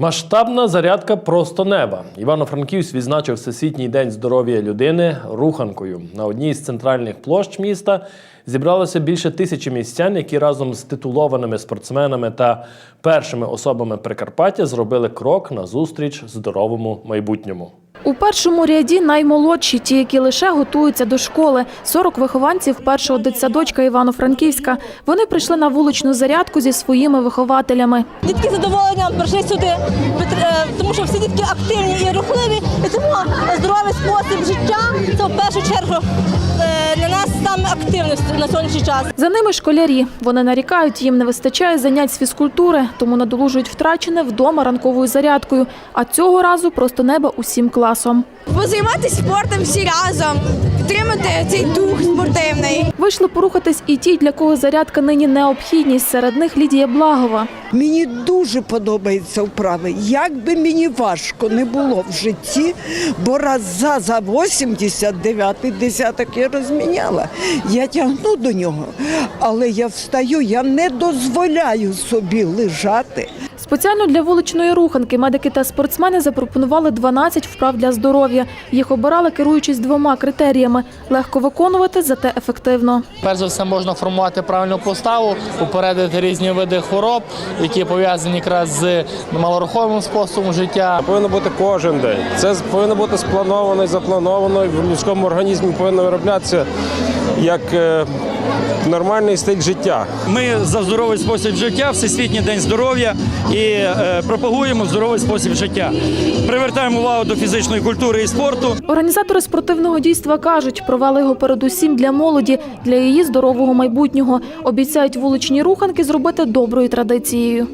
Масштабна зарядка просто неба. Івано-Франківськ відзначив Всесвітній день здоров'я людини руханкою. На одній з центральних площ міста зібралося більше тисячі містян, які разом з титулованими спортсменами та першими особами Прикарпаття зробили крок назустріч здоровому майбутньому. У першому ряді наймолодші, ті, які лише готуються до школи. 40 вихованців першого дитсадочка Івано-Франківська. Вони прийшли на вуличну зарядку зі своїми вихователями. Дітки задоволенням прийшли сюди, е, тому що всі дітки активні і рухливі, і тому здоровий спосіб життя це в першу чергу активність на сьогоднішній час. За ними школярі. Вони нарікають, їм не вистачає занять з фізкультури, тому надолужують втрачене вдома ранковою зарядкою. А цього разу просто неба усім класом. Позайматися спортом всі разом, підтримати цей дух спортивний. Вийшли порухатись і ті, для кого зарядка нині необхідність. Серед них Лідія Благова. Мені дуже подобаються вправи. Як би мені важко не було в житті, бо раз за за 89 десяток я розміняла. Я тягну до нього, але я встаю, я не дозволяю собі лежати. Спеціально для вуличної руханки медики та спортсмени запропонували 12 вправ для здоров'я. Їх обирали, керуючись двома критеріями: легко виконувати, зате ефективно. Перш за все можна формувати правильну поставу, попередити різні види хвороб, які пов'язані якраз з малорухомим способом життя. Повинно бути кожен день. Це повинно бути сплановано і заплановано. і В людському організмі повинно вироблятися як е, нормальний стиль життя. Ми за здоровий спосіб життя, Всесвітній день здоров'я і е, пропагуємо здоровий спосіб життя. Привертаємо увагу до фізичної культури і спорту. Організатори спортивного дійства кажуть, провели його передусім для молоді, для її здорового майбутнього. Обіцяють вуличні руханки зробити доброю традицією.